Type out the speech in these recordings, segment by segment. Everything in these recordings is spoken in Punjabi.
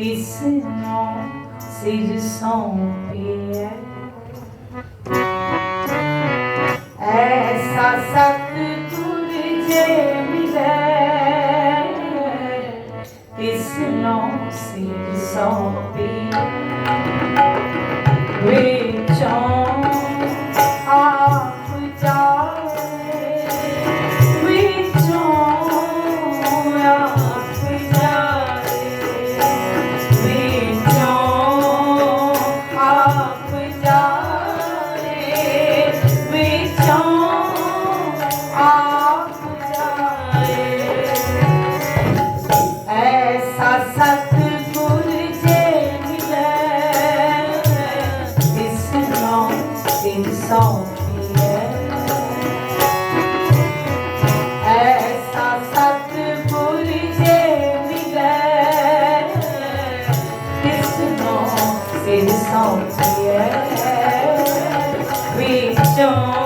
E se não se dissolve, é essa que tu lhe me der. E se não se dissolve. ਸਿਰ ਸੌਂਪੀਐ ਐਸਾ ਸਤਿਗੁਰ ਜੇ ਮਿਲੈ ਤਿਸ ਨੂੰ ਸਿਰ ਸੌਂਪੀਐ ਵਿੱਚੋਂ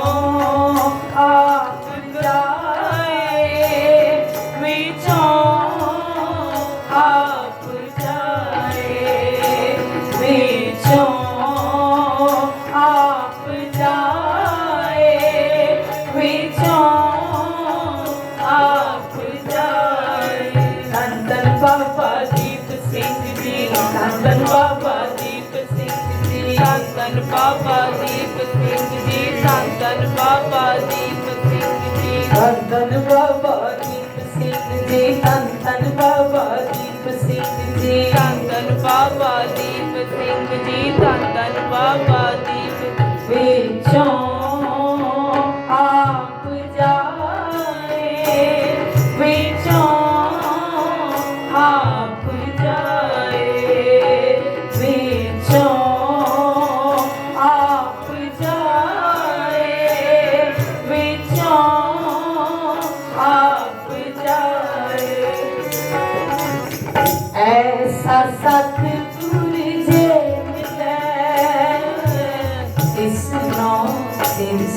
ਬਾਬਾ ਦੀਪ ਸਿੰਘ ਜੀ ਧੰਨ ਧੰਨ ਬਾਬਾ ਦੀਪ ਸਿੰਘ ਜੀ। ਧੰਨ ਧੰਨ ਬਾਬਾ ਦੀਪ ਸਿੰਘ ਜੀ ਧੰਨ ਧੰਨ ਬਾਬਾ ਦੀਪ ਸਿੰਘ ਜੀ। ਧੰਨ ਧੰਨ ਬਾਬਾ ਦੀਪ ਸਿੰਘ ਜੀ ਧੰਨ ਧੰਨ ਬਾਬਾ ਦੀਪ ਵਿੱਚੋਂ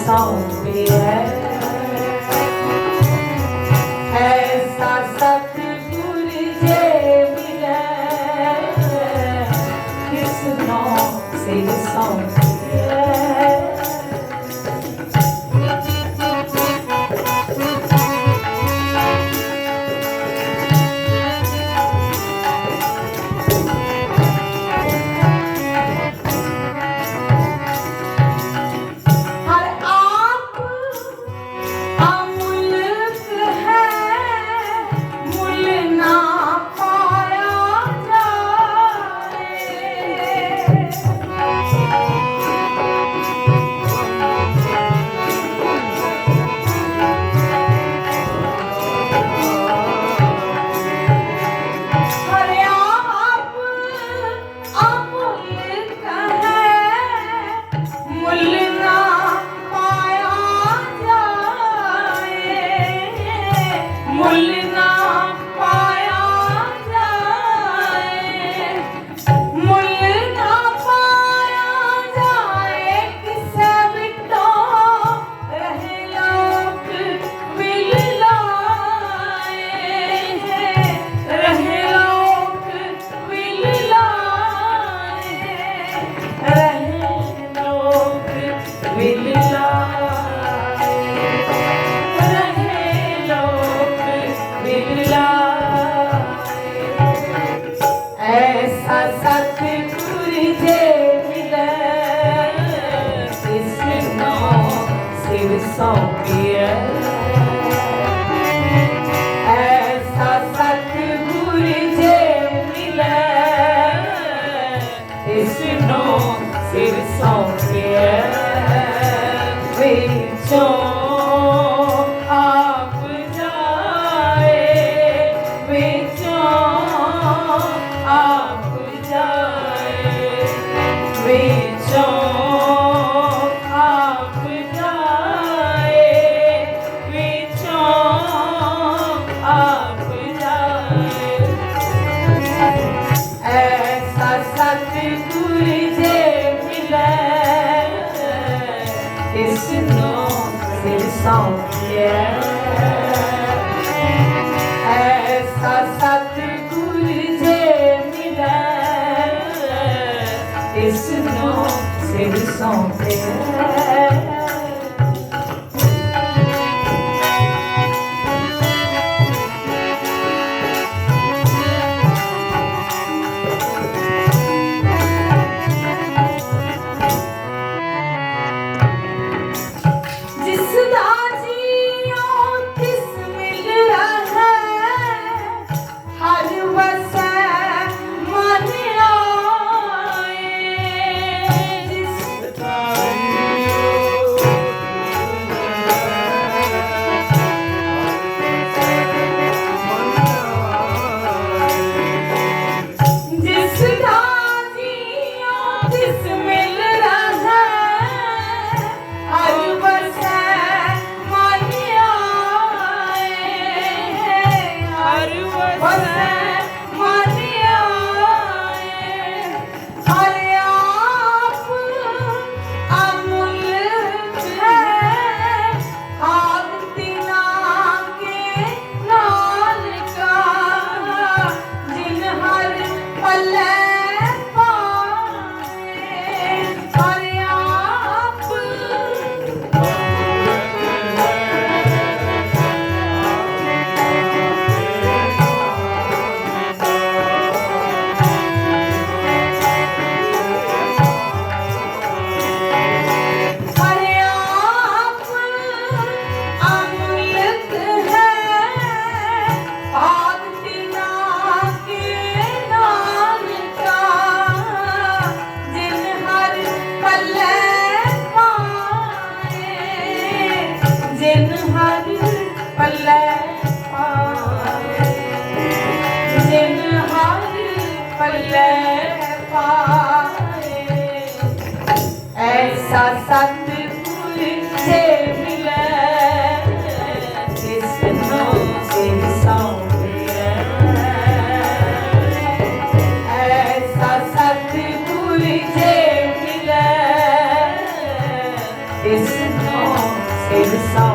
ਸਿਰ ਸੌਂਪਿਐ ਐਸਾ song. canção que é, é, é essa satricure me dar. Esse dom, sedução que é. Let's ਐਸਾ ਸਤਿਗੁਰ ਜੇ ਮਿਲੇ, ਜਿਸ ਨੂੰ ਸਿਰ ਸੌਂਪੇ ਐਸਾ ਸਤਿਗੁਰ ਜੇ ਮਿਲੇ, ਜਿਸ ਨੂੰ ਸਿਰ ਸੌਂਪੇ